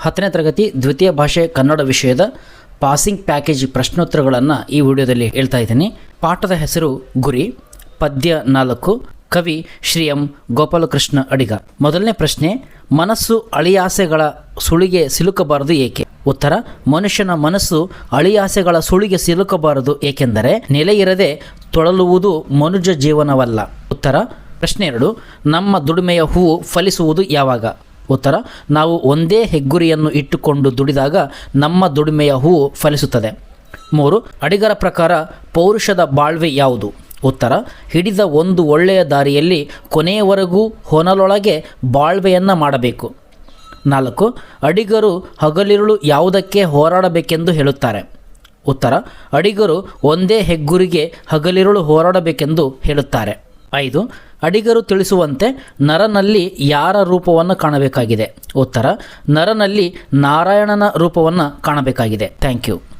ಹತ್ತನೇ ತರಗತಿ ದ್ವಿತೀಯ ಭಾಷೆ ಕನ್ನಡ ವಿಷಯದ ಪಾಸಿಂಗ್ ಪ್ಯಾಕೇಜ್ ಪ್ರಶ್ನೋತ್ತರಗಳನ್ನು ಈ ವಿಡಿಯೋದಲ್ಲಿ ಹೇಳ್ತಾ ಇದ್ದೀನಿ. ಪಾಠದ ಹೆಸರು ಗುರಿ, ಪದ್ಯ ನಾಲ್ಕು, ಕವಿ ಶ್ರೀ ಎಂ ಗೋಪಾಲಕೃಷ್ಣ ಅಡಿಗ. ಮೊದಲನೇ ಪ್ರಶ್ನೆ, ಮನಸ್ಸು ಅಳಿಯಾಸೆಗಳ ಸುಳಿಗೆ ಸಿಲುಕಬಾರದು ಏಕೆ? ಉತ್ತರ, ಮನುಷ್ಯನ ಮನಸ್ಸು ಅಳಿಯಾಸೆಗಳ ಸುಳಿಗೆ ಸಿಲುಕಬಾರದು ಏಕೆಂದರೆ ನೆಲೆಯಿರದೆ ತೊಳಲುವುದು ಮನುಜ ಜೀವನವಲ್ಲ. ಉತ್ತರ, ಪ್ರಶ್ನೆ ಎರಡು, ನಮ್ಮ ದುಡಿಮೆಯ ಹೂವು ಫಲಿಸುವುದು ಯಾವಾಗ? ಉತ್ತರ, ನಾವು ಒಂದೇ ಹೆಗ್ಗುರಿಯನ್ನು ಇಟ್ಟುಕೊಂಡು ದುಡಿದಾಗ ನಮ್ಮ ದುಡಿಮೆಯ ಹೂವು ಫಲಿಸುತ್ತದೆ. ಮೂರು, ಅಡಿಗರ ಪ್ರಕಾರ ಪೌರುಷದ ಬಾಳ್ವೆ ಯಾವುದು? ಉತ್ತರ, ಹಿಡಿದ ಒಂದು ಒಳ್ಳೆಯ ದಾರಿಯಲ್ಲಿ ಕೊನೆಯವರೆಗೂ ಹೊನಲೊಳಗೆ ಬಾಳ್ವೆಯನ್ನು ಮಾಡಬೇಕು. ನಾಲ್ಕು, ಅಡಿಗರು ಹಗಲಿರುಳು ಯಾವುದಕ್ಕೆ ಹೋರಾಡಬೇಕೆಂದು ಹೇಳುತ್ತಾರೆ. ಉತ್ತರ, ಅಡಿಗರು ಒಂದೇ ಹೆಗ್ಗುರಿಗೆ ಹಗಲಿರುಳು ಹೋರಾಡಬೇಕೆಂದು ಹೇಳುತ್ತಾರೆ. ಐದು ಅಡಿಗರು ತಿಳಿಸುವಂತೆ ನರನಲ್ಲಿ ಯಾರ ರೂಪವನ್ನು ಕಾಣಬೇಕಾಗಿದೆ? ಉತ್ತರ ನರನಲ್ಲಿ ನಾರಾಯಣನ ರೂಪವನ್ನು ಕಾಣಬೇಕಾಗಿದೆ. Thank you.